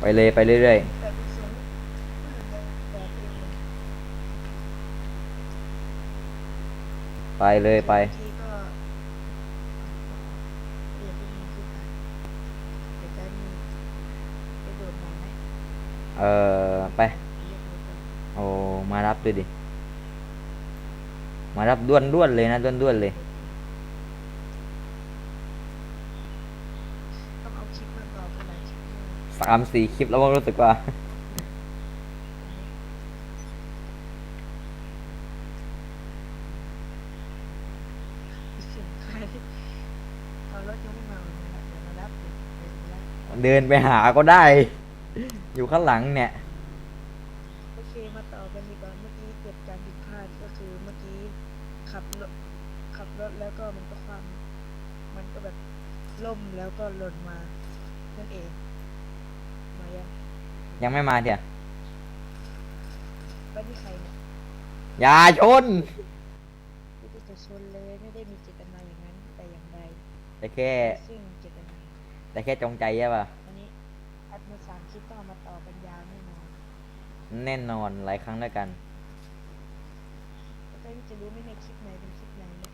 ไปเลยไปเรื่อยๆ ไปเลยไป เออไป โอ้ มารับด้วยดิ มารับด้วนด้วนเลยนะด้วนด้วนเลย ต้องเอาคลิปมาต่อกันหลายคลิปด้วย สามสี่คลิปแล้วก็รู้สึกว่า เสียงใครเอารถยังไม่มาเลยนะเดี๋ยวมารับเดี๋ยวมารับเดินไปหาก็ได้ อยู่ข้างหลังเนี่ย โอเคมาต่อกันดีกว่าเมื่อกี้เกิดการผิดพลาดก็คือเมื่อกี้ขับรถขับรถแล้วก็มันก็ความ มันก็แบบล่มแล้วก็หล่นมานั่นเอง ยังไม่มาเถอะบ้านที่ใครเนี่ยอย่าชนไม่ได้จะชนเลยไม่ได้มีเจตนาอย่างนั้น แต่อย่างใดแต่แค่ ซึ่งเจตนาแต่แค่จงใจใช่ป่ะอันนี้อัดมาสามคลิปต้องเอามาต่อกันยาวแน่นอนแน่นอนหลายครั้งด้วยกัน แล้วก็จะรู้ไหม่ในคลิปไหนเป็นคลิปไหนเนี่ย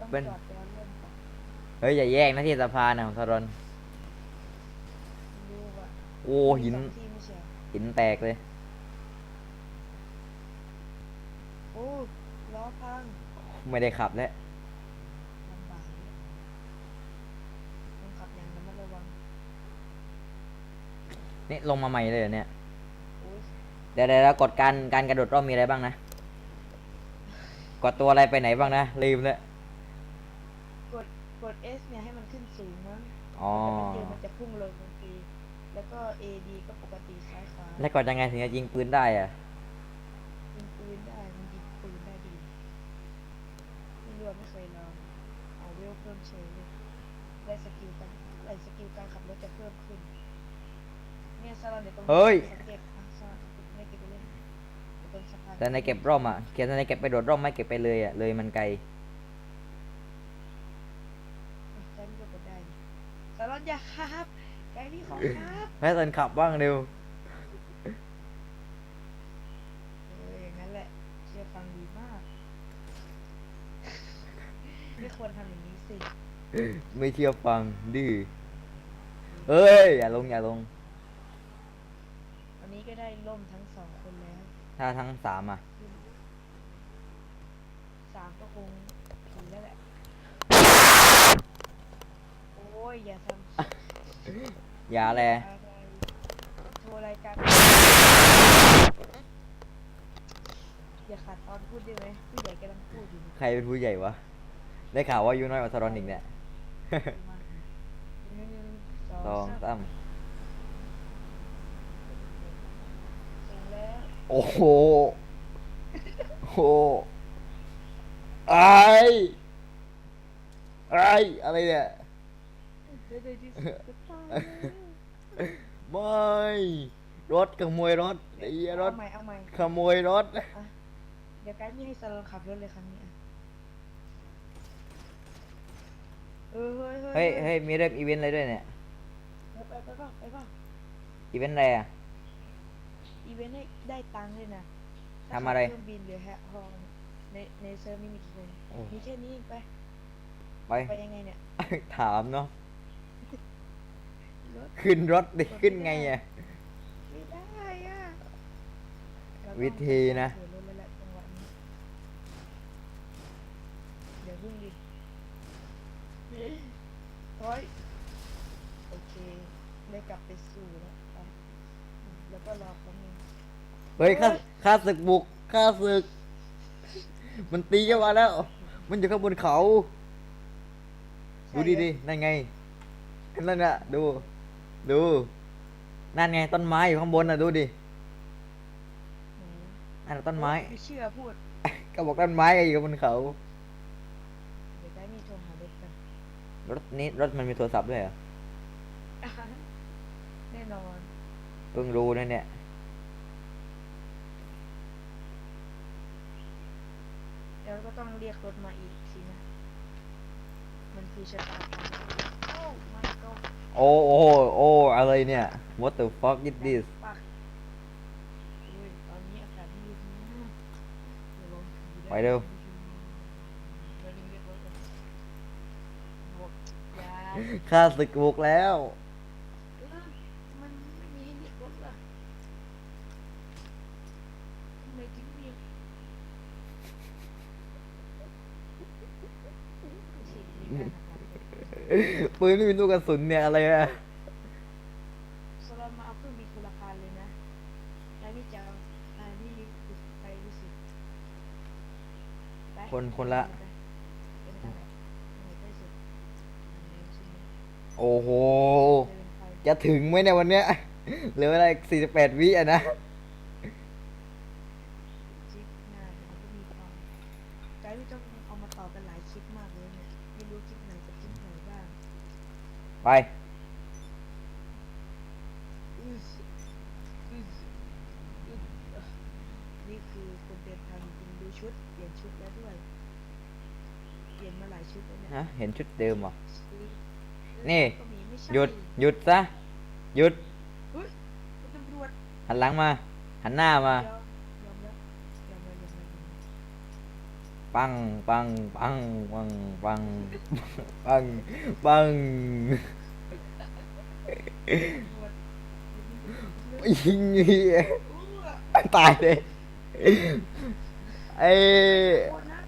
ต้องเป็น จอดย้อนเล่นก่อน เฮ้ยอย่าแยกนะที่สะพานนะของทารอนรู้ว่าโอ้หินมีสองที่ไม่ใช่เหรอหินแตกเลย โอ้ล้อพังไม่ได้ขับแล้วลำบากเนี่ยต้องขับอย่างระมัดระวังนี่ลงมาใหม่เลยเหรอเนี่ยโอ้ยเดี๋ยวเดี๋ยวเรากดการการกระโดดร่มมีอะไรบ้างนะกดตัวอะไรไปไหนบ้างนะลืมแล้วก ดกด S เนี่ยให้มันขึ้นสูงมั้งอ๋อ แต่มันเดี๋ยวมันจะพุ่งลงทันทีแล้วก็ AD ก็ปกติซ้ายขวาแล้วกดยังไงถึงจะยิงปืนได้อะยิงปืนได้ มันยิงปืนได้ดีไม่รู้ว่าไม่เคยลองเอาเวลเพิ่มเฉยเลยได้สกิลกันไอสกิลการขับรถจะเพิ่มขึ้น เนี่ยสลันเดี๋ยวตรงนี้เฮ้ย สังเกตอะสลันไม่เก็บไปเล่นเดี๋ยวตรงสะพานแต่ในเก็บร่มอะเขียนในเก็บไปโดดร่มไม่เก็บไปเลยอะเลยมันไกล อะใกล้นี่ก็กดได้นี่ สลันอย่าครับใกล้นี่ของครับให้ตันขับบ้างเร็วเอออย่างนั้นแหละเชื่อฟังดีมากไม่ควรทำอย่างนี้สิไม่เชื่อฟังดื้อเอ้ย อย่าลงอย่าลง วันนี้ก็ได้ล่มทั้งสองคนแล้วถ้าทั้งสามอะสามก็คงผีแล้วแหละ โอ้ย อย่าทำ อย่าแลอะไรโทรรายการอย่าขาดตอนพูดได้ไหมผู้ใหญ่กำลังพูดอยู่ใครเป็นผู้ใหญ่วะ ได้ข่าวว่าอายุน้อยกว่าทารอนอีกเนี่ยมาหนึ่งสสอองงสามเสร็จแล้วโอ้โห โอ้โหไอ้ไอ้อะไรเนี่ยเดี๋ยวเดี๋ยวที่สุดก็ตายแล้ว ไม่รถขโมยรถไอ้เหี้ยรถเอาใหม่เอาใหม่ขโมยรถเดี๋ยวไกด์มีให้สลันขับรถเลยครั้งนี้อะเออเฮ้ยเฮ้ยเฮ้ยมีเรื่องอีเวนต์อะไรด้วยเนี่ย ไปไปไปเปล่าไปเปล่าอีเวนต์อะไรอะ อีเวนต์ให้ได้ตังค์ด้วยนะทำอะไรเครื่องบินหรือแฮะฮองในในเซิร์ฟไม่มีกี่คนโอ้มีแค่นี้เองไปไป ไปยังไงเนี่ย ถามเนาะ รถขึ้นรถดิขึ้นไงอะ ไม่ได้อะเราต้องวิธีนะเปิดรถแล้วแหละจังหวะนี้เดี๋ยวพึ่งดิเฮ้ยโอเคได้กลับไปสู่แล้วไปแล้วก็รอแป๊บนึงเฮ้ยข้าข้าศึกบุกข้าศึก มันตีเข้ามาแล้ว มันอยู่ข้างบนเขา ดูดิดินั่นไงนั่นน่ะดู ดู นั่นไงต้นไม้อยู่ข้างบนน่ะดูดิไหนนั่นนะต้นไม้ ไม่เชื่อพูด ก็บอกต้นไม้ไงอยู่บนเขาเดี๋ยวได้มีโทรหารถกันรถนี้รถมันมีโทรศัพท์ด้วยเหรอแน่นอนเพิ่งรู้นะเนี่ยแล้วก็ต้องเรียกรถมาอีกสินะ มันคือคือชะตากรรมโอ้มันก็ โอ้โอ้โอ้อะไรเนี่ย what the fuck is this ปักอุ้ยตอนนี้อากาศดีมากเดี๋ยวลองถือไปเร็วเดี๋ยวดึงเรียกรถก่อนบวกยาข้าศึกบุกแล้ว เออมันไม่มีให้เรียกรถล่ะทำไมถึงมีสิมีการหักหลัง ปืนไม่มีลูกกระสุนเนี่ยอะไรอะโซลามาเอาเครื่องบินคนละคันเลยนะแล้วนี่จะเอาอันนี้ไปรู้สึกไปคนคนละ ไปไปไปไหนใกล้สุดอันนี้ใช่ไหมโอ้โห เดินไป จะถึงไหมเนี่ยวันเนี้ยเหลือเวลาสี่สิบแปดวิอะนะ คลิปหน้าเดี๋ยวมันก็มีความไกด์ไม่ต้องเอามาต่อกันหลายคลิปมากเลยเนี่ยไม่รู้คลิปไหนกับคลิปไหนบ้าง ไปอึสอึสอึสอะนี่คือคนเดินทางจริงดูชุดเปลี่ยนชุดแล้วด้วยเปลี่ยนมาหลายชุดแล้วเนี่ยฮะเห็นชุดเดิมเหรอชุดนี่ ก็มีไม่ใช่หยุดหยุดซะหยุดเฮ้ยคุณตำรวจหันหลังมา หันหน้ามายอมยอมแล้วยอมแล้วยอมแล้วยอมแล้วปังปังปังปังปังปังปัง ยิงเหี้ยตายเลยไอ้โอ้นะ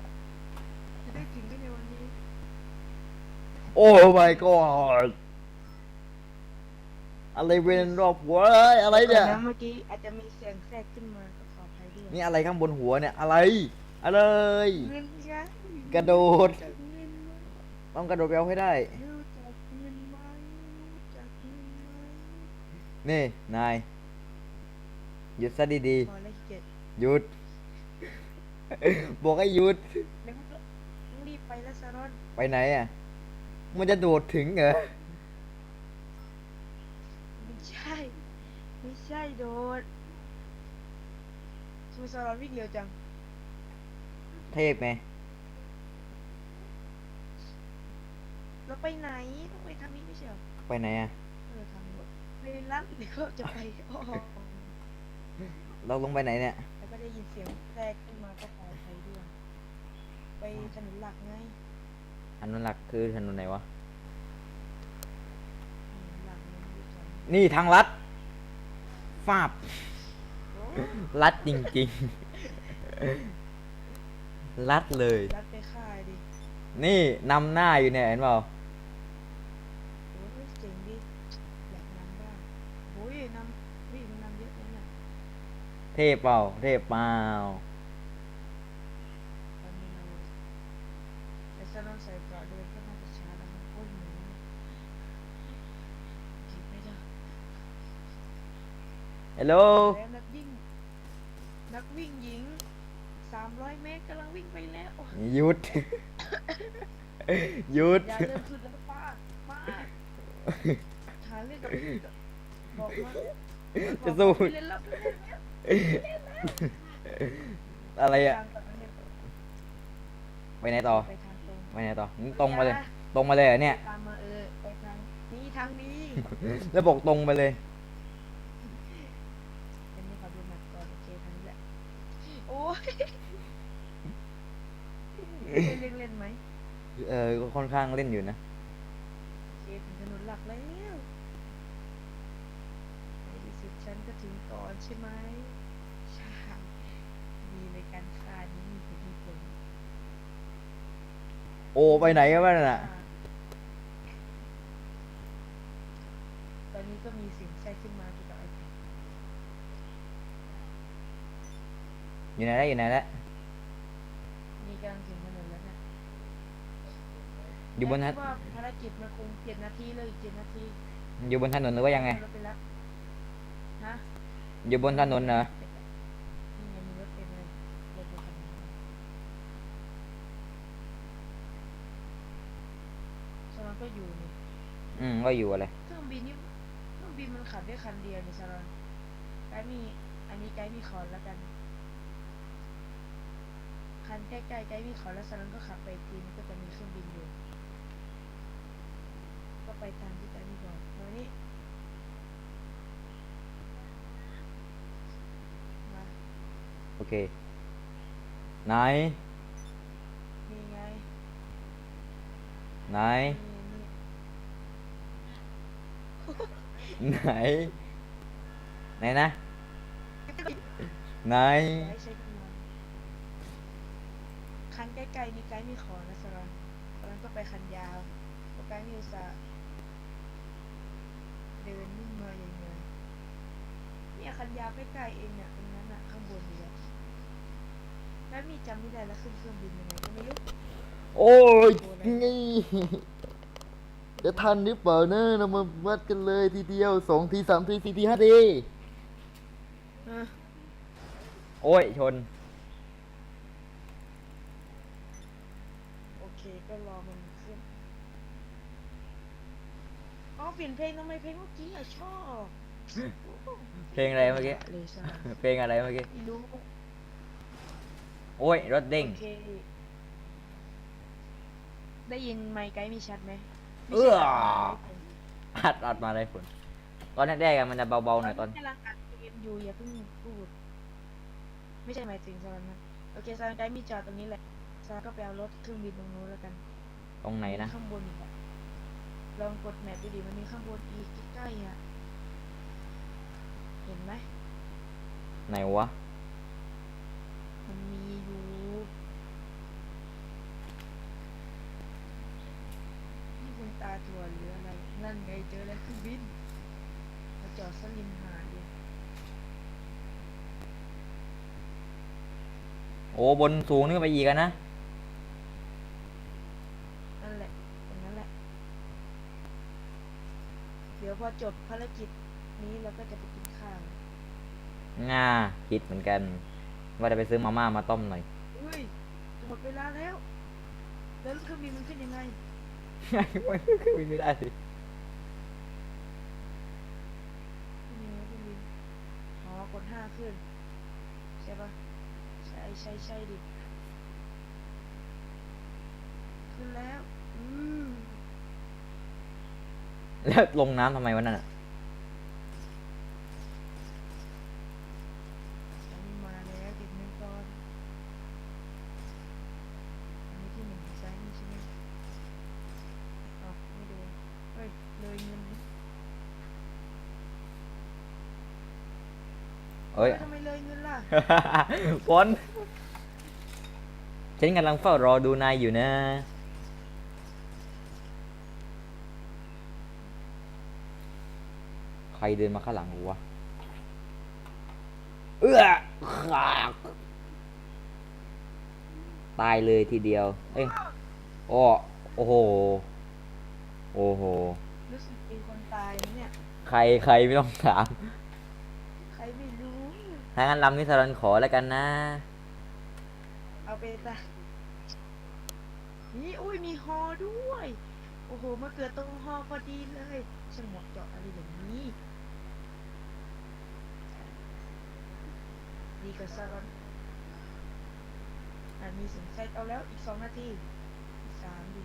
จะได้ถึงได้ในวันนี้โอ้ my god อะไรเวนรอบหัวเอ้ยอะไรเนี่ยก่อเมื่อกี้อาจจะมีเสียงแทรกขึ้นมาก็ขออภัยด้วยนี่อะไรข้างบนหัวเนี่ย อะไร อะไรเงินคะกระโดดจากเงินไหมต้องกระโดดไปเอาให้ได้ รู้จักเงินไหมรู้จักเงินไหม นี่นายหยุดซะดีพอแล้วเจ็ดๆหยุด บอกให้หยุด แล้วก็ต้องรีบไปแล้วซารอนไปไหนอะ มันจะโดดถึงเหรอ ไม่ใช่ ไม่ใช่โดดทำไมซารอนวิ่งเร็วจังเทพไหมเราไปไหนต้องไปทางนี้ไม่ใช่เหรอไปไหนอะเออทาง นู้นไปรับเดี๋ยวก็จะไปอ้อเราลงไปไหนเนี่ย แล้วก็ได้ยินเสียงแทรกขึ้นมาก็ขออภัยด้วยไปถนนหลักไงอันนั้นหลักคือถนนไหนวะ ถนนหลักไงไม่รู้จักนี่ทางลัดฟาบ โอ้ลัดจริงๆ ลัดเลย รับไปค่ายดิ นี่นำหน้าอยู่เนี่ยเห็นเปล่า โอ้ยเจ๋งดิอยากนำบ้างโอ้ยนำวิ่งนำเยอะเลยนะ เทพเปล่า เทพเปล่าตอนนี้เราแต่ซาลอนใส่เกราะเดินก็น่าจะช้าแล้วนะโอ้ยหนูคิดไม่ได้ ฮัลโหล แล้วนักวิ่ง นักวิ่งหญิงสามร้อยเมตรกำลังวิ่งไปแล้วหยุด หยุด อย่าเริ่มสุดแล้วป้าป้าหาเรื่องกับพี่บอกว่าจะสู้ บอกว่าพี่เล่นแล้วพี่เล่นแล้ว อะไรอะทางต่อไปเนี่ยไปไหนต่อ ไปทางตรงไปไหนต่องั้นตรงมาเลย ตรงมาเลยเหรอเนี่ย ตามมาเออไปทางนี้ทางนี้แล้วบอกตรงไปเลยอันนี้ขอดูหนักก่อนโอเคทางนี้แหละโอ้ยเล่นเล่นไหมเออก็ค่อนข้างเล่นอยู่นะโอเคถึงถนนหลักแล้วในที่สุดฉันก็ถึงก่อนใช่ไหมใช่ดีในการฆ่านี้มีผลมีผล โอ้ ไปไหนกันบ้างน่ะ ตอนนี้ก็มีเสียงแทรกขึ้นมาเกี่ยวกับไอแพดอยู่ไหนแล้วอยู่ไหนแล้วมีกำลังถึงถนนแล้วนะอยู่บนถนแต่ว่าภารกิจมันคงเจ็ดนาทีเลยอีกเจ็ดนาทีอยู่บนถนนหรือว่ายังไง รถไปแล้วฮะ อยู่บนถนนเหรอ นี่ไงมีรถเต็มเลยรถไปคันนี้สลอนก็อยู่นี่ อืมก็อยู่อะไรเครื่องบินนี่เครื่องบินมันขับได้คันเดียวนี่สลอนไกด์มี อันนี้ไกด์มีขอนแล้วกัน คันใกล้ๆไกด์มีขอนแล้วสลอนก็ขับไปอีกทีมันก็จะมีเครื่องบินอยู่ไปตามที่ตานี่บอกมานี่มาโอเค ไหน นี่ไง ไหน นี่นี่ ไหน ไหนนะ ไหนไว้ใช้กันมาคันใกล้ๆนี่ไกด์มีขอนะสรอนตอนนั้นก็ไปคันยาวพอไกด์มีอุตส่าห์เดินนิ่งมาอย่างเงี้ยเนี่ยคันยาวใกล้ๆเองเนี่ยตรงนั้นอะข้างบนเนี่ยแล้วมีจำไม่ได้แล้วขึ้นเครื่องบินยังไงก็ไม่รู้โอ้ยนี่ จะทันหรือเปล่านะเรามาวัดกันเลยทีเดียวสองทีสามทีสี่ทีห้าทีอะโอ้ย ชน โอเคก็รอมันขึ้นอ๋อเปลี่ยนเพลงทำไมเพลงเมื่อกี้อะชอบเพลงอะไรเมื่อกี้ เลยใช่เพลงอะไรเมื่อกี้ไม่รู้โอ้ย รถเด้ง โอเคได้ยินไมค์ไกด์มีชัดไหม เอื้ออัดอัดมาเลยฝนตอนแรกๆอะมันจะเบาๆหน่อยตอน กำลังอัดเกมอยู่อย่าเพิ่งพูด ไม่ใช่หมายถึงสลันนะโอเคสลันไกด์มีจอดตรงนี้แหละสลันก็ไปเอารถเครื่องบินตรงนู้นแล้วกันตรงไหนนะ ข้างบนอีกอะลองกดแมปดูดิมันมีข้างบนอีกใกล้ๆอะเห็นไหมไหนวะ มันมีอยู่นี่คุณ ตาถั่วหรืออะไร นั่นไงเจอแล้วเครื่องบินมาจอดสลิมหาดเลยโอ้บนสูงนี่ก็ไปอีกอะนะ นั่นแหละตรงนั้นแหละ เดี๋ยวพอจบภารกิจนี้เราก็จะไปกินข้าวง่าคิดเหมือนกัน ว่าจะไปซื้อมาม่ามาต้มหน่อยเฮ้ยหมดเวลาแล้ว แล้วเครื่องบินมันขึ้นยังไง มันขึ้นไม่ได้สิขึ้นยังไงเครื่องบินอ๋อกดห้าขึ้น ใช่ปะใช่ใช่ใช่ดิ ขึ้นแล้ว อืม แล้วลงน้ำทำไมวะนั่นอะ อันนี้มาแล้วติดเงินก่อนอันนี้ที่หนึ่งซ้ายนี่ใช่ไหมอ๋อไม่ดูเฮ้ย เลยเงินดิ เอ้ย ทำไมเลย เงินล่ะฝนฉันกำลังเฝ้ารอดูนายอยู่นะ ใครเดินมาข้างหลังกูวะ เอื้อขากตายเลยทีเดียว เอ้ยโอ้โอ้โห โอ้โห รู้สึกมีคนตายนะเนี่ย ใครใครไม่ต้องถามใครไม่รู้ ถ้างั้นลำนี้สรันขอแล้วกันนะ เอาไปตานี่อุ้ยมีฮอด้วย โอ้โหมาเกิดตรงฮอพอดีเลยช่างเหมาะเจาะอะไรอย่างนี้ดีกว่าซาลอนอะมีสินไซตเอาแล้วอีกสองนาทีสามดิ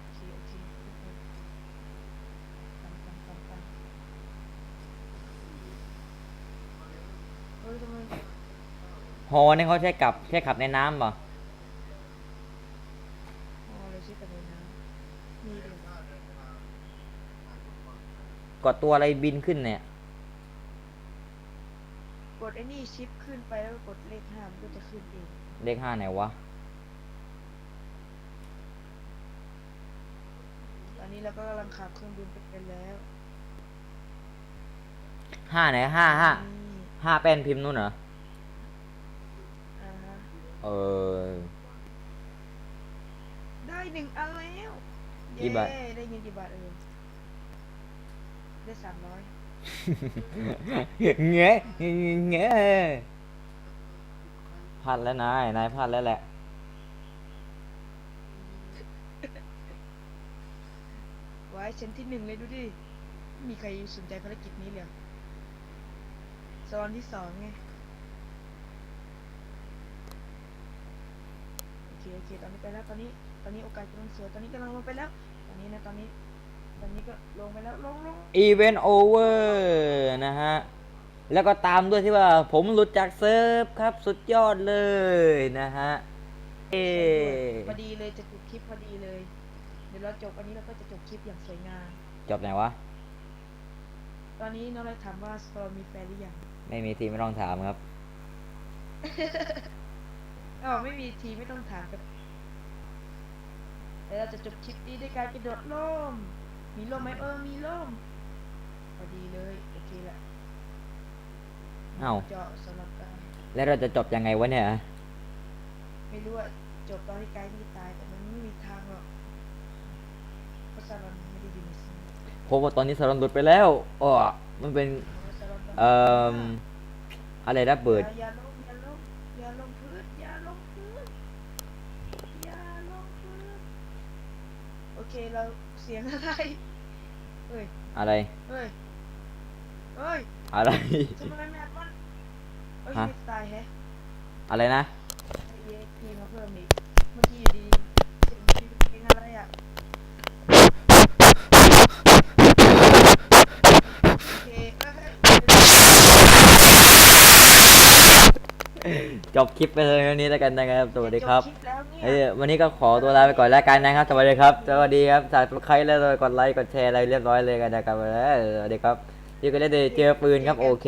โอเคโอเคทุกคนปังปังปังปังเฮ้ยทำไม ฮอนี่เขาใช้กับใช้ขับในน้ำป่ะอ๋อเราใช้แต่ในน้ำมีเดียกดตัวอะไรบินขึ้นเนี่ย กดไอ้นี่ชิปขึ้นไปแล้วกดเลขห้ามันก็จะขึ้นเองเลขห้าไหนวะ ตอนนี้เราก็กำลังขับเครื่องบินไปกันแล้วห้าไหนห้าห้านี่ห้าแป้นพิมพ์นู่นเหรอ เออ ได้หนึ่งอันแล้วกี่บาท เย้ได้เงินกี่บาทเออได้สามร้อยเงี้ยเงี้ยพลาดแล้วนายนายพลาดแล้วแหละ ไว้ชั้นที่หนึ่งเลยดูดิไม่มีใครสนใจภารกิจนี้เลยสลอนที่สองไง เคตอนนี้ไปแล้วตอนนี้ตอนนี้โอกาสกำลังสวยตอนนี้กำลังลงไปแล้ว ตอนนี้นะตอนนี้ ตอนนี้ก็ลงไปแล้วลงลงอีเวนต์โอเวอร์นะฮะ แล้วก็ตามด้วยที่ว่าผมหลุดจากเซิร์ฟครับสุดยอดเลยนะฮะ เอพอดีเลยจะจบคลิปพอดีเลย เดี๋ยวเราจบอันนี้เราก็จะจบคลิปอย่างสวยงามจบไหนวะ ตอนนี้น้องเลยถามว่าสปอร์มีแฟนหรือยัง ไม่มีทีมไม่ต้องถามครับ อ๋อไม่มีทีไม่ต้องถามกันเดี๋ยวเราจะจบคลิปนี้ด้วยการกระโดดร่ม มีร่มไหมเออ มีร่มพอดีเลย โอเคละเอ้าเจาะสำหรับการแล้วเราจะจบยังไงวะเนี่ย ไม่รู้ว่าจบตอนที่ไกด์นี่ตายแต่มันไม่มีทางหรอกเพราะซาลอนไม่ได้อยู่ในซีนเพราะว่าตอนนี้สารนหลุดไปแล้วอ๋อมันเป็นซาลอนเอ่อ อะไรนะเบิดอย่าอย่าลงอย่าลงอย่าลงพื้นอย่าลงพื้นอย่าลงพื้นโอ เคเราเสียงอะไรเอ้ยอะไรเฮ้ยเฮ้ยอะไร ทำไมแมปมันเอ้ยฮะไม่ตายแฮะอะไรนะไอ้เอ็กพีมาเพิ่มอีกเมื่อกี้ จบคลิปไปเลยวันนี้แล้วกันนะครับสวัสดีครับจลิปแล้วเนี่ยเอ้ยวันนี้ก็ขอตัวลาไปก่อนแล้วกันนะครับสวัสดีครับสวัสดีครับสายใครแล้วกดไลค์กดแชร์อะไรเรียบร้อยเลยกันนะครับเออสวัสดีครับที่ก็ได้เจอปืนครับโอเค